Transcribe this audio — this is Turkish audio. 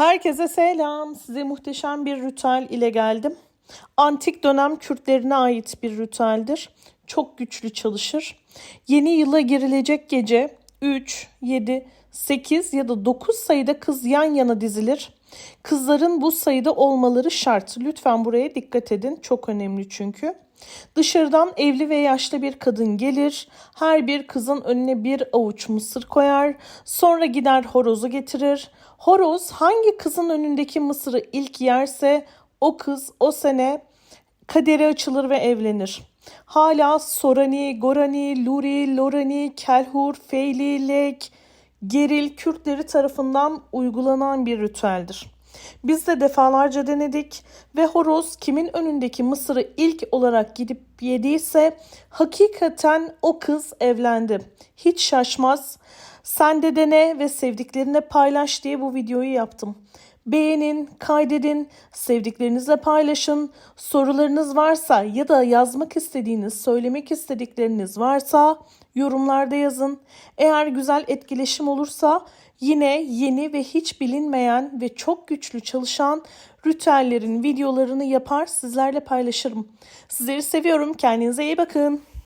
Herkese selam. Size muhteşem bir ritüel ile geldim. Antik dönem Kürtlerine ait bir ritüeldir. Çok güçlü çalışır. Yeni yıla girilecek gece 3, 7, 8 ya da 9 sayıda kız yan yana dizilir. Kızların bu sayıda olmaları şart. Lütfen buraya dikkat edin. Çok önemli çünkü. Dışarıdan evli ve yaşlı bir kadın gelir. Her bir kızın önüne bir avuç mısır koyar. Sonra gider horozu getirir. Horoz hangi kızın önündeki mısırı ilk yerse o kız o sene kaderi açılır ve evlenir. Hala Sorani, Gorani, Luri, Lorani, Kelhur, Feyli, Lek, Geril Kürtleri tarafından uygulanan bir ritüeldir. Biz de defalarca denedik ve horoz kimin önündeki mısırı ilk olarak gidip yediyse hakikaten o kız evlendi. Hiç şaşmaz. Sen de dene ve sevdiklerine paylaş diye bu videoyu yaptım. Beğenin, kaydedin, sevdiklerinizle paylaşın. Sorularınız varsa ya da yazmak istediğiniz, söylemek istedikleriniz varsa yorumlarda yazın. Eğer güzel etkileşim olursa yine yeni ve hiç bilinmeyen ve çok güçlü çalışan ritüellerin videolarını yapar sizlerle paylaşırım. Sizleri seviyorum. Kendinize iyi bakın.